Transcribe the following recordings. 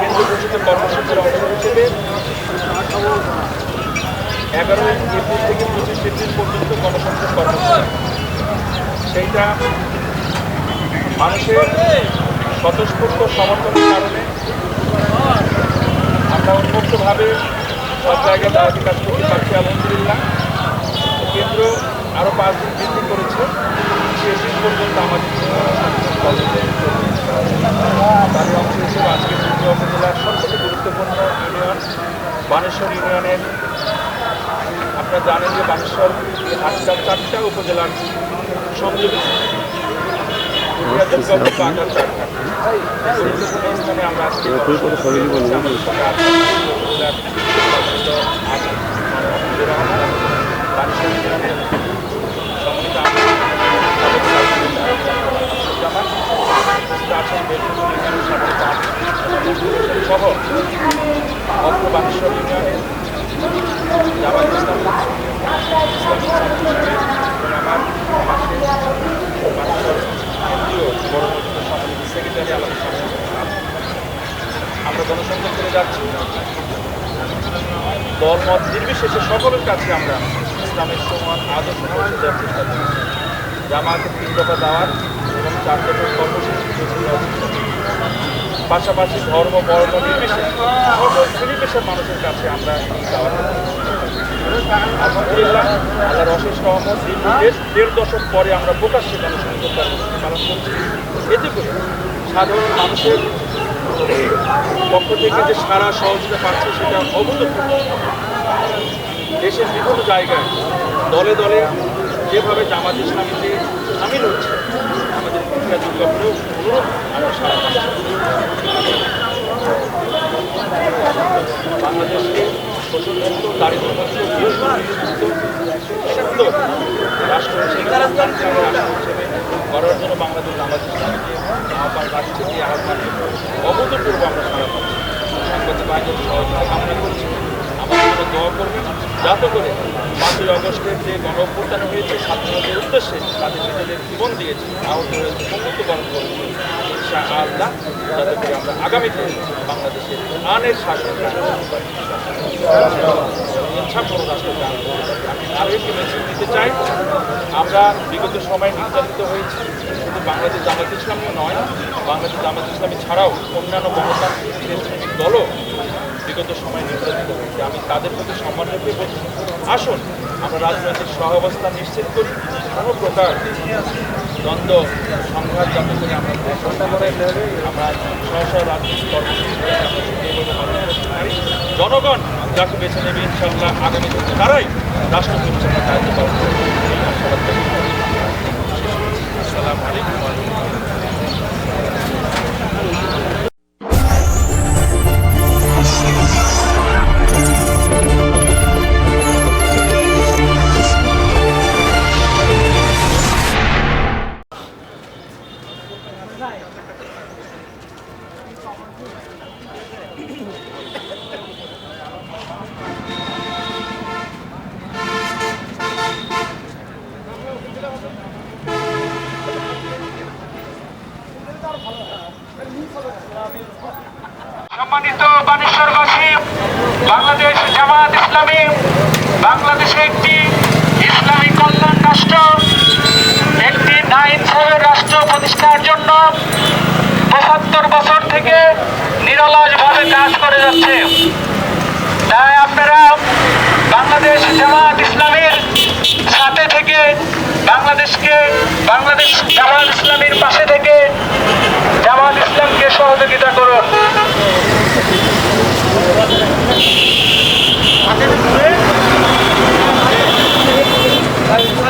কেন্দ্রঘোষিত কর্মসূচির অংশ হিসেবে এগারো এপ্রিল থেকে পঁচিশ এপ্রিল পর্যন্ত গণসংযোগ কর্মসূচি সেইটা মানুষের স্বতঃস্ফূর্ত সমর্থনের কারণে আমরা উন্মুক্তভাবে সব জায়গায় দাঁড়াতে কাজ করতে পারছি আলহামদুলিল্লাহ কেন্দ্র আরও পাঁচ দিন বৃদ্ধি করেছে। শেষ পর্যন্ত আমাদের কর্মসূচি চলবে। তারই অংশ হিসেবে আজকে ত্রিপুরা উপজেলার গুরুত্বপূর্ণ ইউনিয়ন বানেশ্বর ইউনিয়নের আপনারা জানেন যে বানেশ্বর আজকাল চারটা উপজেলার স্থানে আমরা আজকে বানেশ্বর ইউনিয়নের সহ অত্র বানেশ্বর ইউনিয়নের জামাত ইসলাম আমার পাশে আলাদা আমরা গণসংযোগ করে যাচ্ছি দল মত নির্বিশেষে সকলের কাছে আমরা ইসলামের সমান আদর্শ পৌঁছে দেওয়ার জামাতের তিন দফা দাওয়াত এবং চার দফার কর্মসূচি পৌঁছে দেওয়ার চেষ্টা করছি পাশাপাশি ধর্ম, বর্ণ, নির্বিশেষে সকল মানুষের কাছে আমরা আলহামদুলিল্লাহ আল্লাহর অশেষ রহমত দেড় দেড় দশক পরে আমরা প্রকাশ্যে গণসংযোগ কর্মসূচি পালন করছি। এতে করে সাধারণ মানুষের পক্ষ থেকে যে সারা সহযোগিতা পাচ্ছে সেটা অভূতপূর্ব। দেশের বিভিন্ন জায়গায় দলে দলে যেভাবে জামাত ইসলামীতে সামিল হচ্ছে, আমাদের পুরুলিয়া দুর্গাপুরেও অনুরোধ আমরা সারা বাংলাদেশকে শোষণমুক্ত দারিদ্রমুক্ত রাষ্ট্র রাষ্ট্র হিসেবে করার জন্য বাংলাদেশ জামাত ইসলামীকে আহ্বান রাখছে এই আহ্বানে অভূতপূর্ব আমরা সারা পাচ্ছি সাংবাদিক বাহিনীর সহযোগিতা কামনা করছি। আমাদের দোয়া করবেন। যাতে করে অগস্টের যে গণ অভ্যুত্থান হয়েছে ছাত্রদের উদ্দেশ্যে তাদের নিজেদের জীবন দিয়েছে, আহত হয়েছে সমুদ্র বরণ করেছে ইনশা আল্লাহ যাতে করে আমরা আগামীতে বাংলাদেশের আনের শাসন ইচ্ছাপূর্ণ রাষ্ট্র দান আমি আরও একটি মেসেজ দিতে চাই। আমরা বিগত সময় নির্যাতিত হয়েছি। শুধু বাংলাদেশ জামাত ইসলামী নয়, বাংলাদেশ জামাত ইসলামী ছাড়াও অন্যান্য গণতান্ত্রিক দেশপ্রেমিক দলও বিগত সময় নির্যাতিত হয়েছে। আমি তাদের প্রতি সম্মান রেখে বলছি, আসুন আমরা রাজনৈতিক সহাবস্থা নিশ্চিত করি কোনো প্রকার দ্বন্দ্ব, সংঘাত যাতে করে আমরা ঘোষণা করে, আমরা সহসা রাজনৈতিক কর্মসূচি। জনগণ যাকে বেছে নেবে ইনশাল্লাহ আগামী তারাই রাষ্ট্র পরিচালনার দায়িত্ব পালন করবে জামাত বাংলাদেশে একটি ইসলামী কল্যাণ রাষ্ট্র, একটি নাইন সেভেন রাষ্ট্র প্রতিষ্ঠার জন্য পঁচাত্তর বছর থেকে নিরলসভাবে কাজ করে যাচ্ছে। তাই আপনারা বাংলাদেশ জামাত ইসলামীর সাথে থেকে বাংলাদেশকে, বাংলাদেশ জামাত ইসলামীর পাশে থেকে জামাত ইসলামকে সহযোগিতা করুন।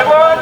এবং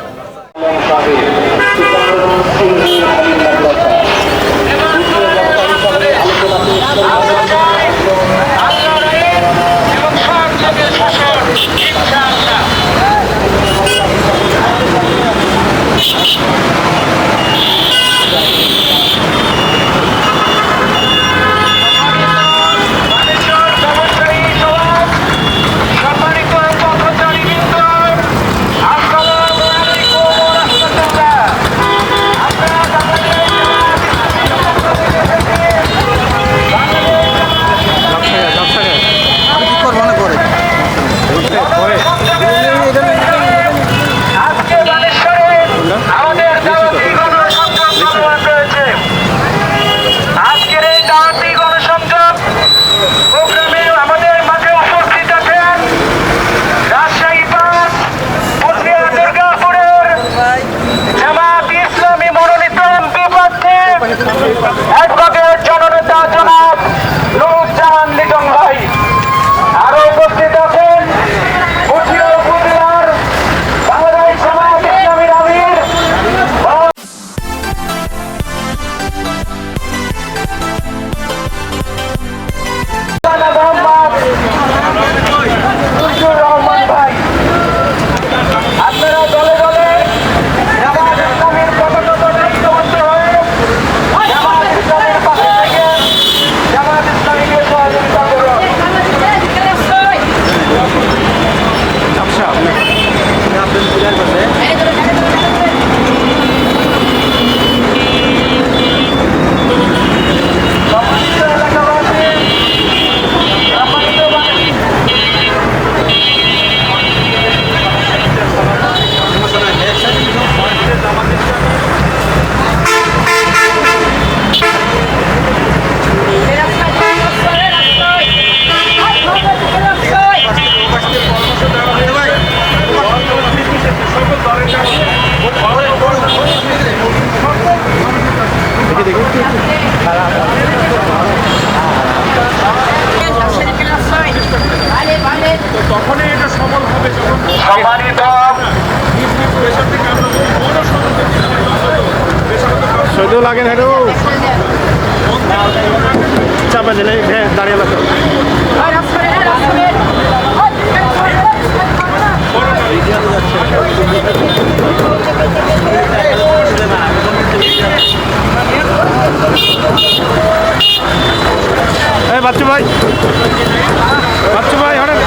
দেখি দেখি। তখনই এটা সফল হবে হ্যাঁ চাপা দিলে হ্যাঁ। হ্যাঁ বাচ্চু ভাই। বাচ্চু ভাই হঠাৎ।